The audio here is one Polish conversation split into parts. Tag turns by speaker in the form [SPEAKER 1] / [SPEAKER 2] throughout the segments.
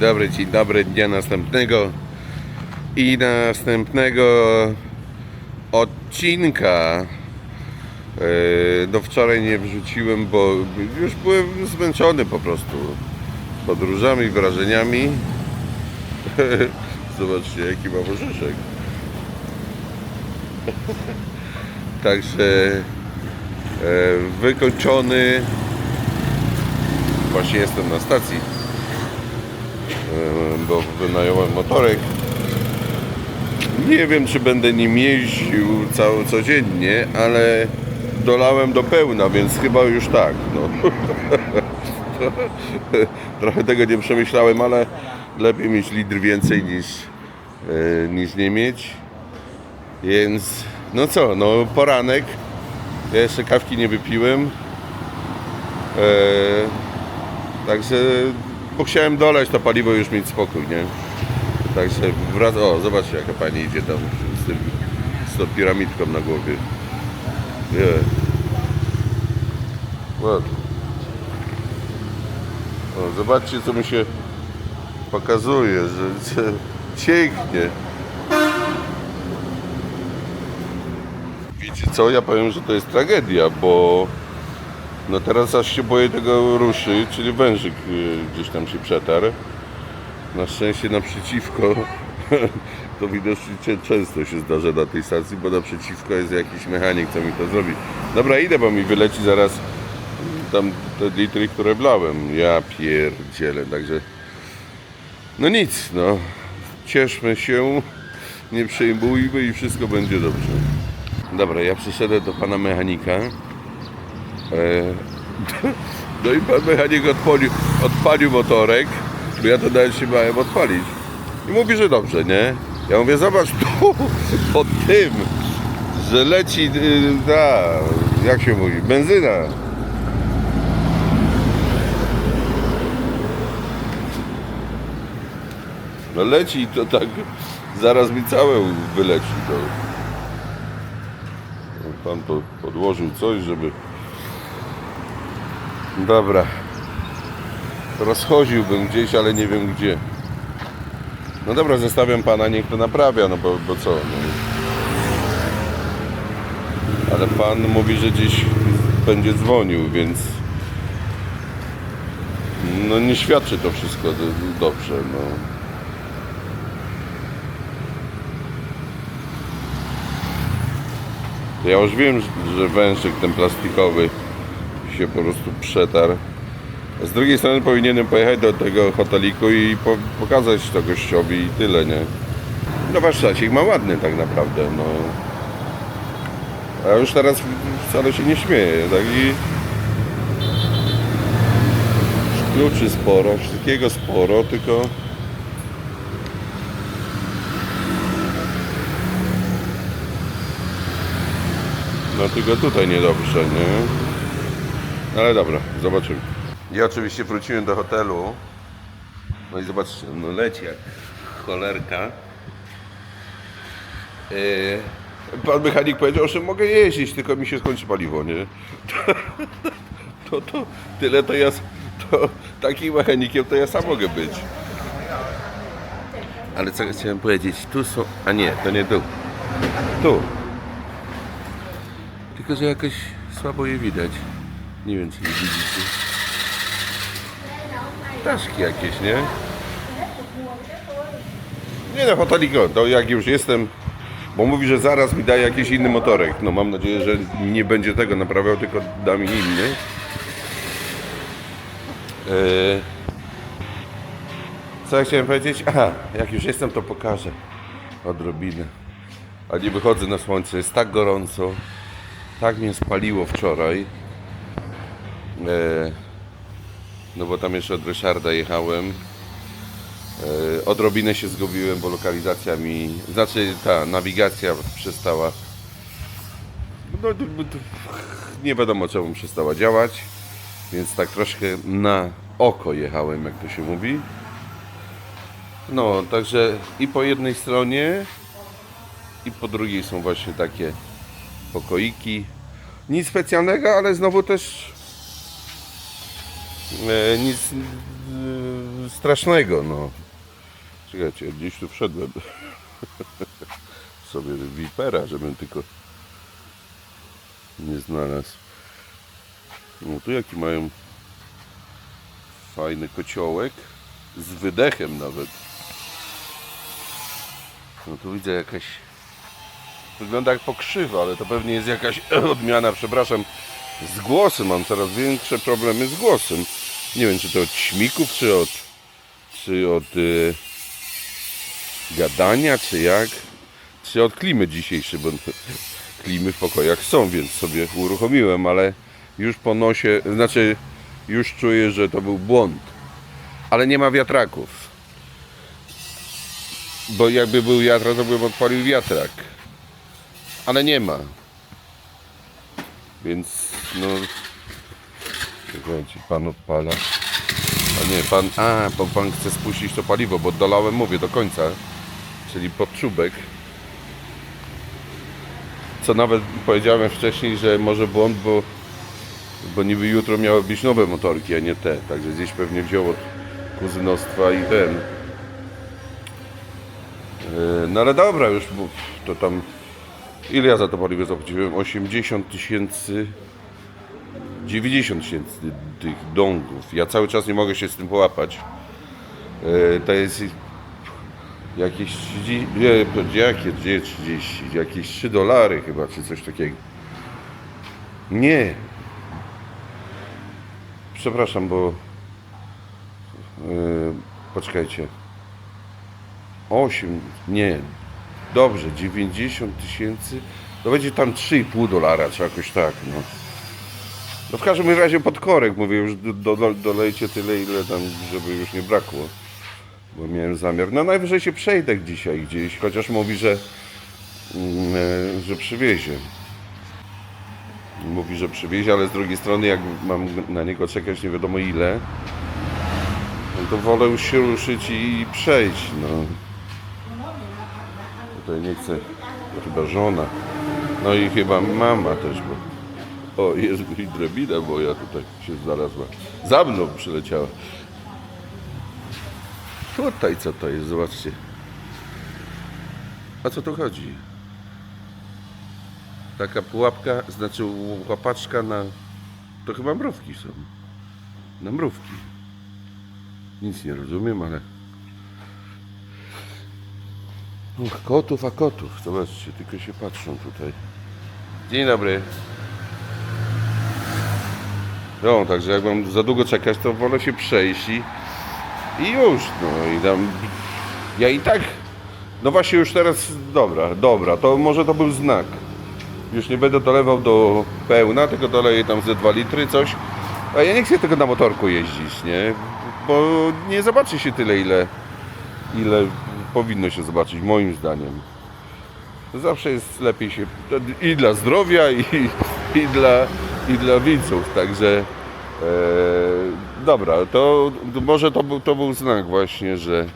[SPEAKER 1] Dobry, dzień dobry, dnia następnego i następnego odcinka. Yy, Do wczoraj nie wrzuciłem, bo już byłem zmęczony po prostu podróżami, wrażeniami. Zobaczcie, jaki ma orzeszek. Także e, wykończony. Właśnie jestem na stacji, e, bo wynająłem motorek. Nie wiem, czy będę nim jeździł cały codziennie, ale dolałem do pełna, więc chyba już tak. No. Trochę tego nie przemyślałem, ale lepiej mieć litr więcej niż, e, niż nie mieć. Więc no co, no poranek. Ja jeszcze kawki nie wypiłem. E, także bo chciałem dolać to paliwo już mieć spokój, nie? Także wrac... O, zobaczcie jaka pani idzie tam z, tym, z tą piramidką na głowie. Nie. Ładnie. O, zobaczcie co mi się pokazuje, że cieknie. Wiecie co, ja powiem, że to jest tragedia, bo no teraz aż się boję tego ruszy, czyli wężyk y, gdzieś tam się przetarł. Na szczęście naprzeciwko, to widocznie często się zdarza na tej stacji, bo naprzeciwko jest jakiś mechanik, co mi to zrobi. Dobra, idę, bo mi wyleci zaraz tam te litry, które wlałem. Ja pierdzielę, także no nic, no. Cieszmy się, nie przejmujmy i wszystko będzie dobrze. Dobra, ja przyszedłem do pana mechanika. E, no i pan mechanik odpalił, odpalił motorek, bo ja to nawet się bałem odpalić. I mówi, że dobrze, nie? Ja mówię, zobacz tu, pod tym, że leci, y, ta, jak się mówi, benzyna. No leci to tak, zaraz mi całe wyleci. To. Pan to podłożył coś, żeby... Dobra. Rozchodziłbym gdzieś, ale nie wiem gdzie. No dobra, zostawiam pana, niech to naprawia, no bo, bo co? No. Ale pan mówi, że gdzieś będzie dzwonił, więc... No nie świadczy to wszystko do- dobrze, no. Ja już wiem, że wężyk ten plastikowy się po prostu przetarł. Z drugiej strony powinienem pojechać do tego hoteliku i po, pokazać to gościowi i tyle, nie? No warsztacik ma ładny tak naprawdę, no. A już teraz wcale się nie śmieję, tak i kluczy sporo, wszystkiego sporo, tylko No tylko tutaj niedobrze, nie? Ale dobra, zobaczymy. Ja oczywiście wróciłem do hotelu. No i zobaczcie, no leci jak cholerka. Yy, pan mechanik powiedział, że mogę jeździć, tylko mi się skończy paliwo, nie? To, to tyle to ja, to takim mechanikiem to ja sam mogę być. Ale co chciałem powiedzieć, tu są, a nie, to nie tu. Tu. Tylko, że jakoś słabo je widać. Nie wiem, czy je widzicie. Ptaszki jakieś, nie? Nie no, fotoliko, to jak już jestem, bo mówi, że zaraz mi daje jakiś inny motorek. No mam nadzieję, że nie będzie tego naprawiał, tylko da mi inny. Eee, Co ja chciałem powiedzieć? Aha, jak już jestem, to pokażę odrobinę. A nie wychodzę na słońce, jest tak gorąco. Tak mnie spaliło wczoraj. E, no bo tam jeszcze od Ryszarda jechałem. E, odrobinę się zgubiłem, bo lokalizacja mi... Znaczy ta nawigacja przestała... No, nie wiadomo czemu przestała działać. Więc tak troszkę na oko jechałem, jak to się mówi. No, także i po jednej stronie i po drugiej są właśnie takie pokoiki. Nic specjalnego, ale znowu też e, nic e, strasznego, no. Czekajcie, gdzieś tu wszedłem. Sobie Vipera, żebym tylko nie znalazł. No tu jaki mają fajny kociołek z wydechem nawet. No tu widzę jakaś wygląda jak pokrzywa, ale to pewnie jest jakaś odmiana, przepraszam. Z głosem mam coraz większe problemy z głosem. Nie wiem czy to od śmików, czy od czy od y, gadania, czy jak. Czy od klimy dzisiejszej, bo klimy w pokojach są, więc sobie uruchomiłem, ale już po nosie, znaczy już czuję, że to był błąd. Ale nie ma wiatraków. Bo jakby był wiatrak, to bym odpalił wiatrak. Ale nie ma. Więc no. Czekajcie, pan odpala. A nie, pan. A, bo pan chce spuścić to paliwo, bo dolałem, mówię, do końca. Czyli pod czubek. Co nawet powiedziałem wcześniej, że może błąd, bo, bo niby jutro miały być nowe motorki, a nie te. Także gdzieś pewnie wziął od kuzynostwa i ten. Yy, No ale dobra, już to tam. Ile ja za to paliwo zapłaciłem? 80 tysięcy. 90 tysięcy tych dongów. Ja cały czas nie mogę się z tym połapać. Yy, To jest jakieś 30, nie, jakie, gdzie 30, jakieś 3 dolary chyba, czy coś takiego. Nie. Przepraszam, bo yy, poczekajcie. 8, nie. Dobrze, 90 tysięcy. To będzie tam 3,5 dolara, czy jakoś tak, no. No w każdym razie pod korek, mówię, już do, do, dolejcie tyle, ile tam, żeby już nie brakło. Bo miałem zamiar. No najwyżej się przejdę dzisiaj gdzieś, chociaż mówi, że, mm, e, że przywiezie. Mówi, że przywiezie, ale z drugiej strony, jak mam na niego czekać nie wiadomo ile, no to wolę już się ruszyć i przejść, no. Tutaj nie chcę, chyba żona. No i chyba mama też, bo... O, jest i drabina moja tutaj się znalazła. Za mną przyleciała. Tutaj co to jest, zobaczcie. A co tu chodzi? Taka pułapka, znaczy łapaczka na... To chyba mrówki są. Na mrówki. Nic nie rozumiem, ale... Uch, Kotów, a kotów. Zobaczcie, tylko się patrzą tutaj. Dzień dobry. No, także jak mam za długo czekać, to wolę się przejść i, i już, no i tam... Ja i tak... No właśnie już teraz, dobra, dobra, to może to był znak. Już nie będę dolewał do pełna, tylko doleję tam ze 2 litry coś. A ja nie chcę tego na motorku jeździć, nie? Bo nie zobaczy się tyle, ile, ile powinno się zobaczyć, moim zdaniem. Zawsze jest lepiej się i dla zdrowia, i, i, dla, i dla widzów, także e, dobra, to, to może to był, to był znak właśnie, że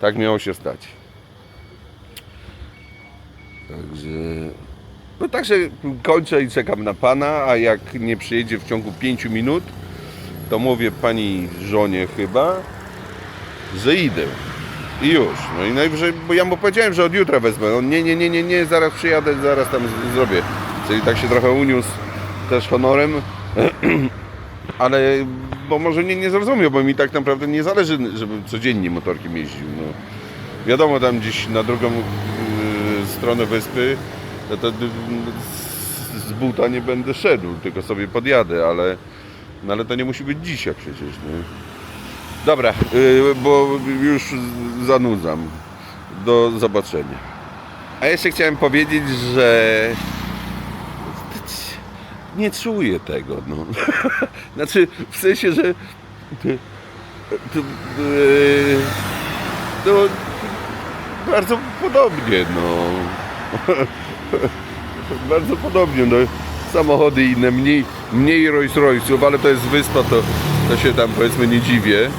[SPEAKER 1] tak miało się stać. Także no także kończę i czekam na pana, a jak nie przyjedzie w ciągu 5 minut, to mówię pani żonie chyba, że idę. I już. No i najwyżej, bo ja mu powiedziałem, że od jutra wezmę. On nie, nie, nie, nie, nie, zaraz przyjadę, zaraz tam zrobię. Czyli tak się trochę uniósł też honorem. Ale, bo może nie, nie zrozumiał, bo mi tak naprawdę nie zależy, żebym codziennie motorkiem jeździł. No. Wiadomo, tam gdzieś na drugą yy, stronę wyspy, to, to z, z buta nie będę szedł, tylko sobie podjadę, ale, no, ale to nie musi być dzisiaj przecież. Nie? Dobra, yy, bo już zanudzam. Do zobaczenia. A jeszcze chciałem powiedzieć, że nie czuję tego. No. Znaczy, w sensie, że to, yy, no, bardzo podobnie, no. bardzo podobnie, no. Samochody inne, mniej, mniej Rolls Royce'ów, ale to jest wyspa, to, to się tam powiedzmy nie dziwię.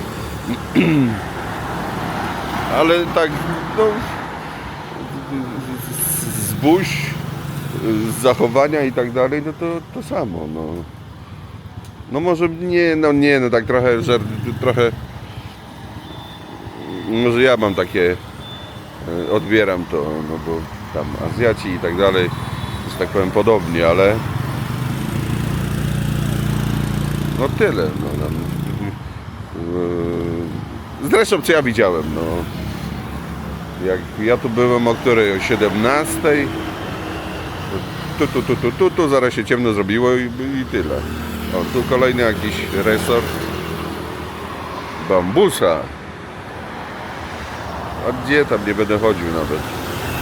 [SPEAKER 1] Ale tak, no, zbóż, z zachowania i tak dalej, no to to samo, no. No może nie, no nie, no tak trochę, że trochę może ja mam takie, e, odbieram to, no bo tam Azjaci i tak dalej, że tak powiem podobnie, ale no tyle. No, no, e, zresztą co ja widziałem, no jak ja tu byłem o której? O 17. Tu, tu, tu, tu, tu, tu, zaraz się ciemno zrobiło i, i tyle. O, tu kolejny jakiś resort. Bambusa. A gdzie tam nie będę chodził nawet.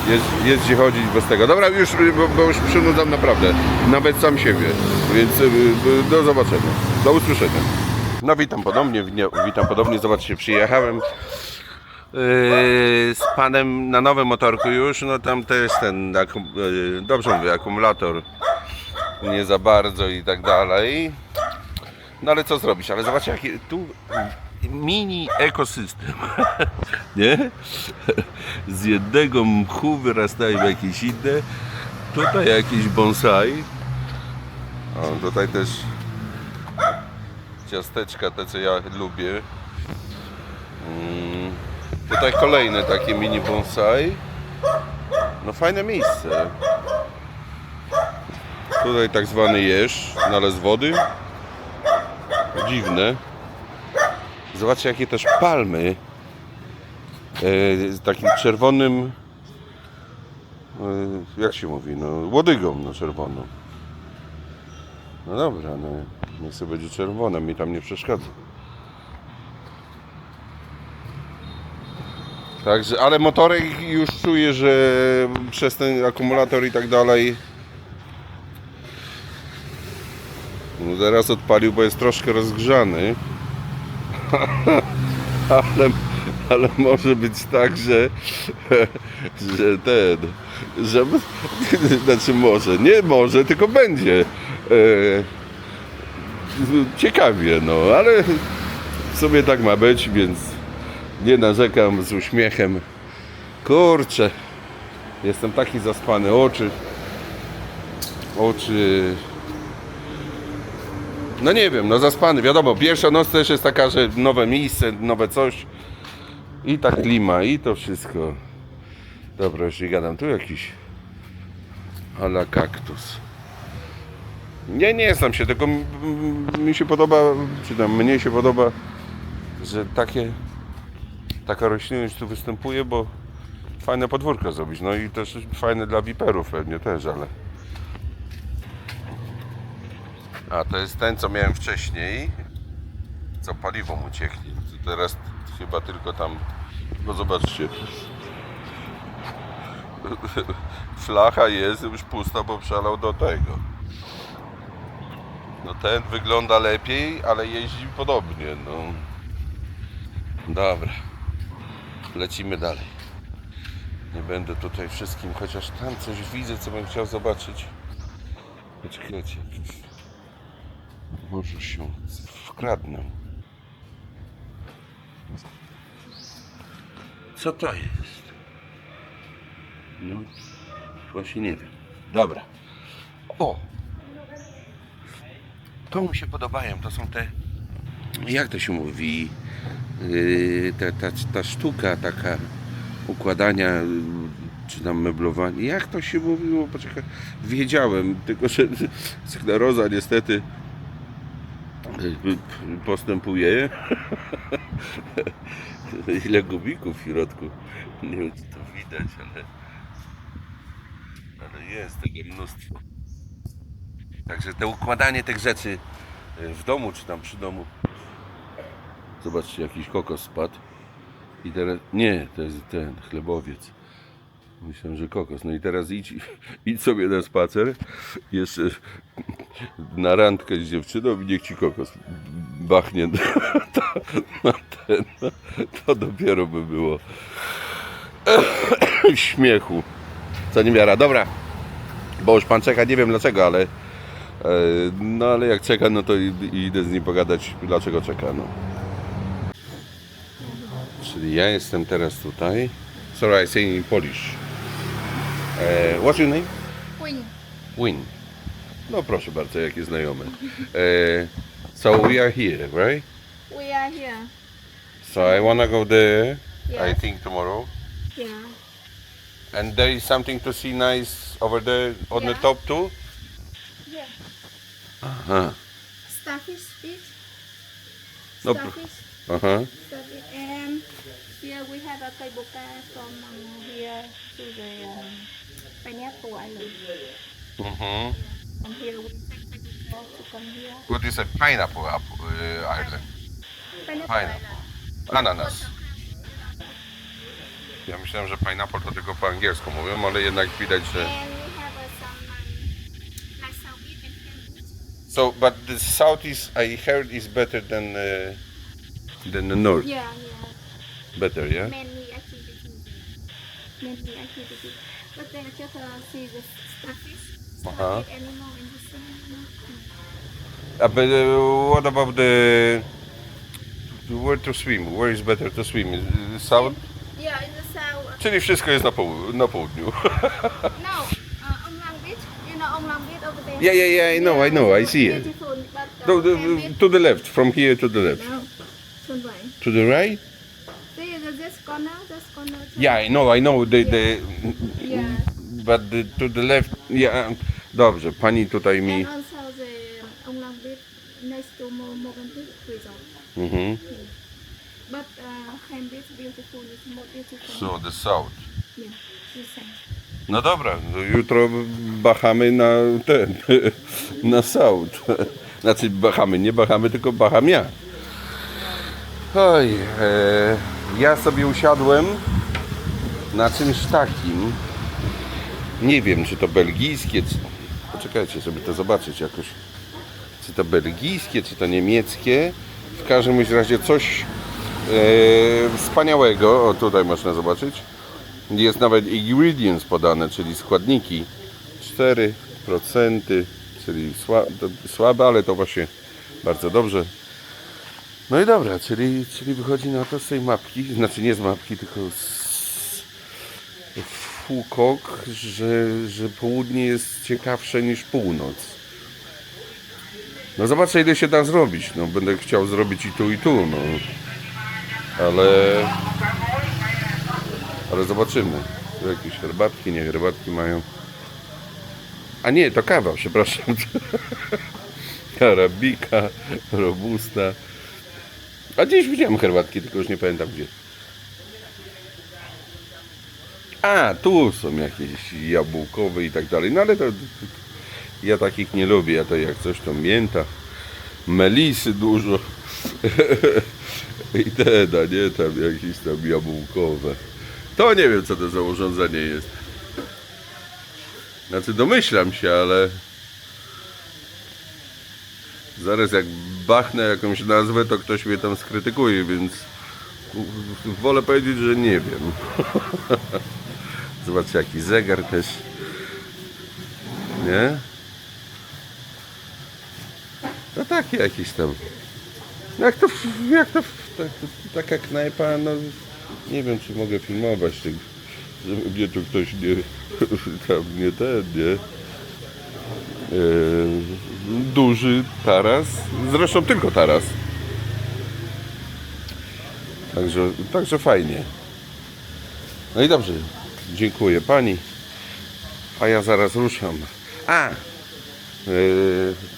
[SPEAKER 1] Jest, jest gdzie chodzić bez tego. Dobra, już, bo, bo już przynudzam naprawdę. Nawet sam siebie. Więc y, y, do zobaczenia. Do usłyszenia. No witam podobnie, wnie- witam podobnie. Zobaczcie, przyjechałem z panem na nowym motorku już. No tam też ten, yy, dobrze mówię, akumulator nie za bardzo i tak dalej. No ale co zrobić? Ale zobaczcie, jaki tu mini ekosystem. Nie? Z jednego mchu wyrastają jakieś inne. Tutaj jakieś bonsai. O, tutaj też ciasteczka, te co ja lubię. Mm, Tutaj kolejne takie mini bonsai. No fajne miejsce. Tutaj tak zwany jeż, nalez wody. Dziwne. Zobaczcie jakie też palmy. E, z takim czerwonym. E, jak się mówi? No, łodygą no, czerwoną. No dobra, no niech sobie będzie czerwona, mi tam nie przeszkadza. Także, ale motorek już czuję, że przez ten akumulator i tak dalej. No zaraz odpalił, bo jest troszkę rozgrzany. ale, ale może być tak, że, że ten, że, znaczy może, nie może, tylko będzie. E, ciekawie, no, ale w sumie tak ma być, więc nie narzekam z uśmiechem. Kurczę, jestem taki zaspany, oczy, oczy, no nie wiem, no zaspany, wiadomo, pierwsza noc też jest taka, że nowe miejsce, nowe coś i ta klima i to wszystko. Dobra, już nie gadam, tu jakiś ala kaktus. Nie, nie znam się, tylko mi się podoba, czy tam mnie się podoba, że takie, taka roślinność tu występuje, bo fajne podwórko zrobić. No i też fajne dla wiperów pewnie też, ale... A to jest ten, co miałem wcześniej, co paliwo mu Teraz chyba tylko tam, bo zobaczcie, flacha jest już pusta, bo przelał do tego. No ten wygląda lepiej, ale jeździ podobnie, no. Dobra. Lecimy dalej. Nie będę tutaj wszystkim, chociaż tam coś widzę, co bym chciał zobaczyć. Poczekajcie. Może się wkradnę. Co to jest? No, właśnie nie wiem. Dobra. O! To mi się podobają. To są te. Jak to się mówi? Yy, ta, ta, ta sztuka taka układania yy, czy tam meblowania. Jak to się mówiło? Poczekaj. Wiedziałem, tylko że skleroza niestety yy, postępuje. Ile gubików w środku. Nie wiem, czy to widać, ale, ale jest tego mnóstwo. Także to układanie tych rzeczy y, w domu czy tam przy domu. Zobaczcie, jakiś kokos spadł. I teraz. Nie, to jest ten chlebowiec. Myślałem, że kokos. No i teraz idź, idź sobie na spacer. Jeszcze na randkę z dziewczyną i niech ci kokos bachnie to, na ten. To dopiero by było śmiechu. Co nie miara. Dobra. Bo już pan czeka, nie wiem dlaczego, ale. e, No ale jak czeka, no to idę z nim pogadać, dlaczego czeka. No. Czyli ja jestem teraz tutaj. Sorry, I say in Polish. E, what's your name?
[SPEAKER 2] Win.
[SPEAKER 1] Win. No proszę bardzo, jakie znajome. E, so we are here, right?
[SPEAKER 2] We are here.
[SPEAKER 1] So I wanna go there. I think tomorrow.
[SPEAKER 2] Yeah.
[SPEAKER 1] And there is something to see nice over there on the top too.
[SPEAKER 2] Yeah.
[SPEAKER 1] Uh-huh.
[SPEAKER 2] Starfish fish.
[SPEAKER 1] Nope.
[SPEAKER 2] Starfish.
[SPEAKER 1] Uh-huh.
[SPEAKER 2] Starfish. And here we have a kaiboka from um, here to the um, Pineapple Island.
[SPEAKER 1] Mhm.
[SPEAKER 2] From here we to come here.
[SPEAKER 1] What is a pineapple apple, uh, island?
[SPEAKER 2] Pineapple
[SPEAKER 1] Pineapple. Ananas. Ja myślałem, że pineapple to tylko po angielsku mówią, ale jednak widać, że...
[SPEAKER 2] And we have uh, um, like Southeast and Cambridge.
[SPEAKER 1] So, but the south is, I heard, is better than uh, than the north.
[SPEAKER 2] Yeah, yeah.
[SPEAKER 1] Better, yeah.
[SPEAKER 2] Many. Many activities. But then just uh, see the starfish.
[SPEAKER 1] Uh-huh.
[SPEAKER 2] Animal in the same.
[SPEAKER 1] Uh, but uh, what about the where to swim? Where is better to swim? Is it south?
[SPEAKER 2] Yeah, in the south.
[SPEAKER 1] Czyli wszystko jest na, poł- na południu.
[SPEAKER 2] No, uh, Beach. You know Ong Lang Beach over there.
[SPEAKER 1] Yeah, yeah, yeah, I know, I know, I see it.
[SPEAKER 2] Beautiful, but uh,
[SPEAKER 1] to,
[SPEAKER 2] Cam
[SPEAKER 1] the, to the left, from here to the left.
[SPEAKER 2] No, turn right.
[SPEAKER 1] To the right?
[SPEAKER 2] See, this corner, this corner. turn
[SPEAKER 1] Yeah, I know, I know. The, the,
[SPEAKER 2] Yeah.
[SPEAKER 1] but the, to the left, yeah. Dobrze, pani tutaj mi...
[SPEAKER 2] And also the Ong Lang Beach next to Mo- Movenpick Resort.
[SPEAKER 1] Mhm.
[SPEAKER 2] But uh, Beach beautiful is more beautiful.
[SPEAKER 1] So the south.
[SPEAKER 2] Yeah, the same.
[SPEAKER 1] No dobra, jutro bachamy na ten, na south. Znaczy bachamy, nie bachamy, tylko bacham ja. Oj, e, ja sobie usiadłem na czymś takim. Nie wiem, czy to belgijskie, czy... Poczekajcie, żeby to zobaczyć jakoś. Czy to belgijskie, czy to niemieckie. W każdym razie coś e, wspaniałego. O, tutaj można zobaczyć. Jest nawet ingredients podane, czyli składniki 4%, czyli słabe, ale to właśnie bardzo dobrze. No i dobra, czyli, czyli wychodzi na to z tej mapki, znaczy nie z mapki, tylko z Fukok, że, że południe jest ciekawsze niż północ. No zobaczę ile się da zrobić. No będę chciał zrobić i tu i tu, no. Ale ale zobaczymy. Jakieś herbatki, nie herbatki mają. A nie, to kawa, przepraszam. Arabika, robusta. A gdzieś widziałem herbatki, tylko już nie pamiętam gdzie. A, tu są jakieś jabłkowe i tak dalej. No ale to, to ja takich nie lubię. Ja to jak coś to mięta, melisy dużo. I te, a nie tam jakieś tam jabłkowe. To nie wiem co to za urządzenie jest. Znaczy domyślam się, ale zaraz jak bachnę jakąś nazwę, to ktoś mnie tam skrytykuje, więc wolę powiedzieć, że nie wiem. Zobaczcie jaki zegar też. Nie? No taki jakiś tam. Jak to, jak to, tak, taka knajpa, no nie wiem czy mogę filmować, tak, żeby mnie tu ktoś nie, tam nie ten, nie. E, duży taras, zresztą tylko taras. Także, także fajnie. No i dobrze, dziękuję pani. A ja zaraz ruszam. A! E,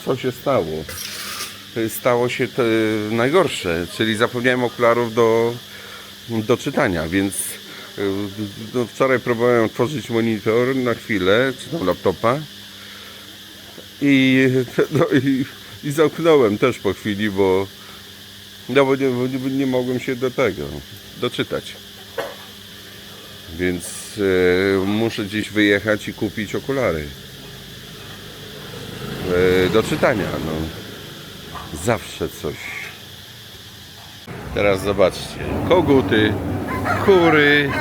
[SPEAKER 1] co się stało? E, Stało się najgorsze, czyli zapomniałem okularów do, do czytania, więc e, no, wczoraj próbowałem otworzyć monitor na chwilę, czy tam laptopa i, no, i, i zamknąłem też po chwili, bo no bo nie, bo nie, nie mogłem się do tego doczytać. Więc e, muszę gdzieś wyjechać i kupić okulary. E, do czytania, no. Zawsze coś. Teraz zobaczcie. Koguty, kury,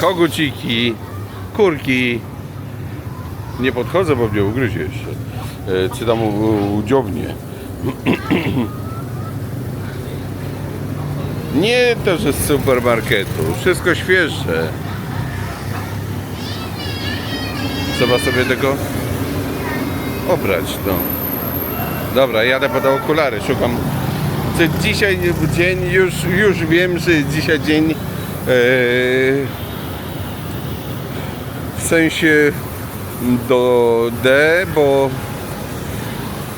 [SPEAKER 1] koguciki, kurki. Nie podchodzę, bo mnie ugryzie jeszcze. Czy tam u- u- dziobnie. Nie to, że z supermarketu. Wszystko świeże. Trzeba sobie tego obrać, no. Dobra, jadę po te okulary. Szukam że dzisiaj dzień, już, już wiem, że dzisiaj dzień e, w sensie do D, bo,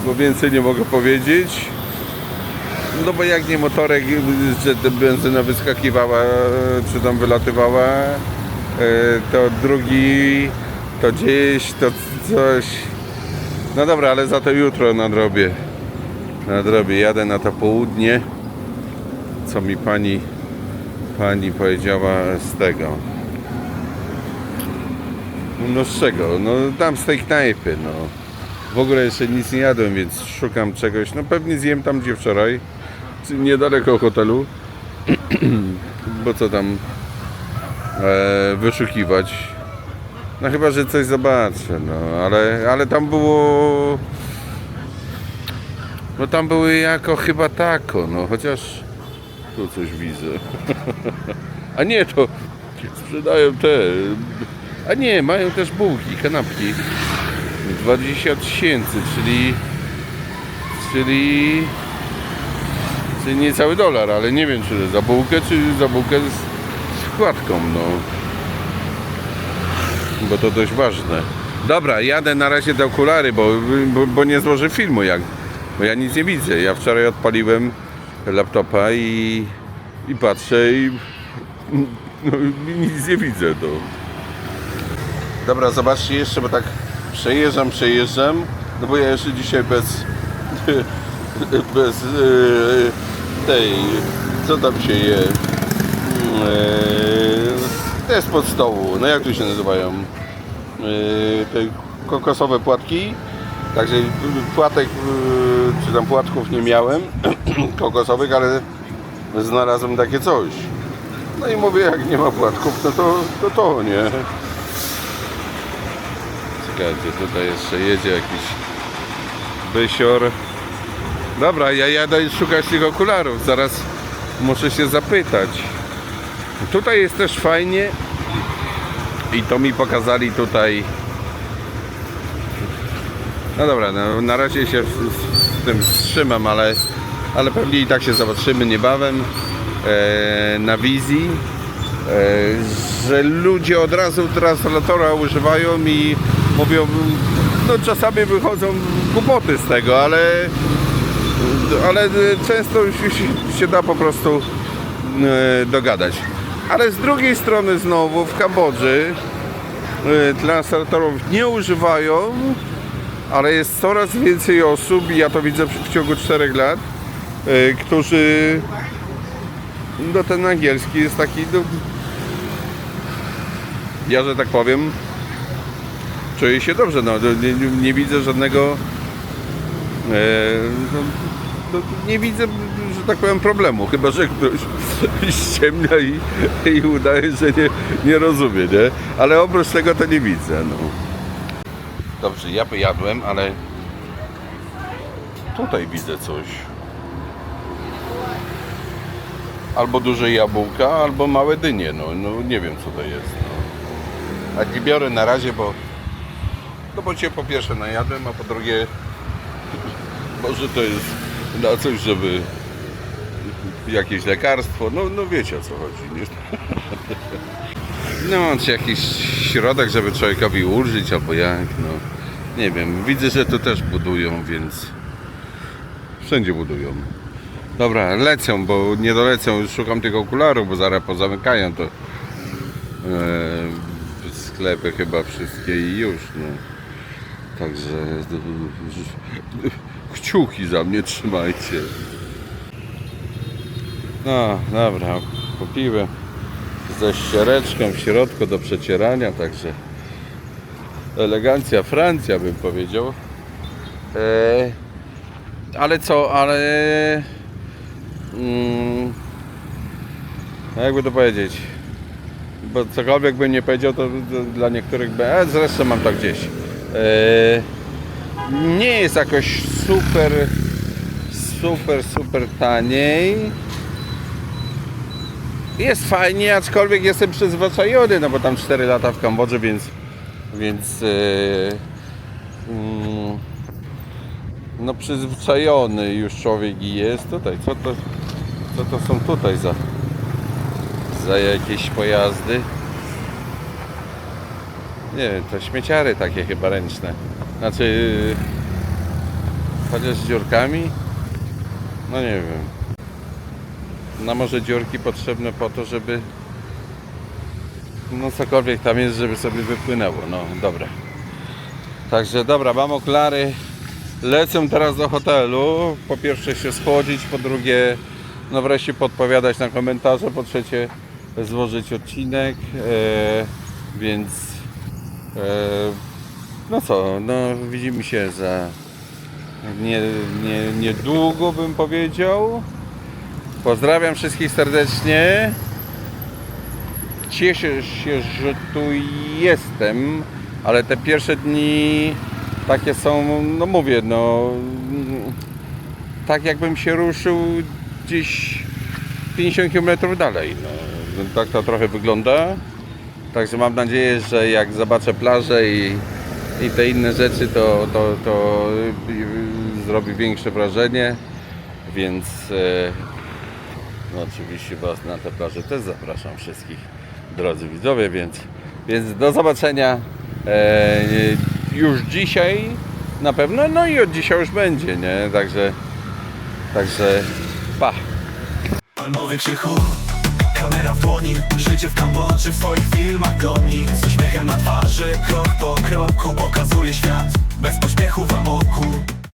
[SPEAKER 1] bo więcej nie mogę powiedzieć. No bo jak nie motorek, że benzyna wyskakiwała, czy tam wylatywała, e, to drugi, to gdzieś, to coś. No dobra, ale za to jutro nadrobię. Nadrobię, jadę na to południe. Co mi pani, pani powiedziała z tego. No z czego? No tam z tej knajpy, no. W ogóle jeszcze nic nie jadłem, więc szukam czegoś. No pewnie zjem tam gdzie wczoraj, niedaleko hotelu. Bo co tam e, wyszukiwać? No chyba, że coś zobaczę, no ale, ale tam było... No tam były jako chyba tako, no chociaż tu coś widzę. A nie, to sprzedają te... A nie, mają też bułki, kanapki. 20 tysięcy, czyli... Czyli... Czyli niecały dolar, ale nie wiem czy za bułkę, czy za bułkę z składką, no. Bo to dość ważne. Dobra, jadę na razie do okulary, bo, bo, bo nie złożę filmu jak. Bo ja nic nie widzę. Ja wczoraj odpaliłem laptopa i, i patrzę i no, nic nie widzę. No. Dobra, zobaczcie jeszcze, bo tak przejeżdżam, przejeżdżam. No bo ja jeszcze dzisiaj bez bez yy, tej, co tam się je? Te spod stołu, no jak tu się nazywają? Yy, te kokosowe płatki. Także płatek, yy, czy tam płatków nie miałem, kokosowych, ale znalazłem takie coś. No i mówię, jak nie ma płatków, no to to, to nie. Czekajcie, tutaj jeszcze jedzie jakiś bysior. Dobra, ja jadę szukać tych okularów. Zaraz muszę się zapytać. Tutaj jest też fajnie. I to mi pokazali tutaj. No dobra, no, na razie się z tym wstrzymam, ale, ale pewnie i tak się zobaczymy niebawem e, na wizji. E, że ludzie od razu translatora używają i mówią, no czasami wychodzą głupoty z tego, ale ale często się da po prostu e, dogadać. Ale z drugiej strony znowu w Kambodży e, translatorów nie używają, ale jest coraz więcej osób, i ja to widzę w ciągu 4 lat, e, którzy no ten angielski jest taki no, ja, że tak powiem czuję się dobrze, no, nie, nie, widzę żadnego E, no, no, nie widzę, że tak powiem, problemu, chyba że ktoś ściemnia i, i udaje, że nie, nie rozumie, nie? Ale oprócz tego to nie widzę, no. Dobrze, ja pojadłem, ale tutaj widzę coś. Albo duże jabłka, albo małe dynie, no, no nie wiem co to jest. No. A nie biorę na razie, bo no bo cię po pierwsze najadłem, a po drugie może to jest na coś, żeby jakieś lekarstwo, no, no wiecie o co chodzi, nie? No, czy jakiś środek, żeby człowiekowi ulżyć, albo jak, no, nie wiem, widzę, że tu też budują, więc wszędzie budują. Dobra, lecą, bo nie dolecą, już szukam tych okularów, bo zaraz pozamykają to e, sklepy chyba wszystkie i już, no. Także kciuki za mnie trzymajcie. No, dobra, kupiłem ze ściereczką w środku do przecierania, także elegancja Francja bym powiedział. E, ale co, ale mm, no jakby to powiedzieć, bo cokolwiek bym nie powiedział, to, dla niektórych by, a zresztą mam to gdzieś. E, nie jest jakoś super, super, super taniej. Jest fajnie, aczkolwiek jestem przyzwyczajony, no bo tam 4 lata w Kambodży, więc więc yy, no przyzwyczajony już człowiek jest tutaj. Co to, co to są tutaj za, za jakieś pojazdy? Nie wiem, to śmieciary takie chyba ręczne. Znaczy, chociaż z dziurkami? No nie wiem. No może dziurki potrzebne po to, żeby no cokolwiek tam jest, żeby sobie wypłynęło. No dobra. Także dobra, mam okulary. Lecę teraz do hotelu. Po pierwsze się schłodzić, po drugie no wreszcie podpowiadać na komentarze, po trzecie złożyć odcinek. E, więc no co, no widzimy się za nie, nie, niedługo bym powiedział. Pozdrawiam wszystkich serdecznie. Cieszę się, że tu jestem, ale te pierwsze dni takie są, no mówię, no tak jakbym się ruszył gdzieś 50 km dalej. No, tak to trochę wygląda. Także mam nadzieję, że jak zobaczę plażę i, i te inne rzeczy, to, to, to y, zrobi większe wrażenie. Więc e, no oczywiście Was na tę plażę też zapraszam wszystkich, drodzy widzowie, więc, więc do zobaczenia e, już dzisiaj na pewno, no i od dzisiaj już będzie, nie? Także, także pa!
[SPEAKER 3] Palmowy krzychu, kamera w dłoni Życie w Kambodży w swoich filmach goni Z uśmiechem na twarzy, krok po kroku Pokazuje świat, bez pośpiechu w amoku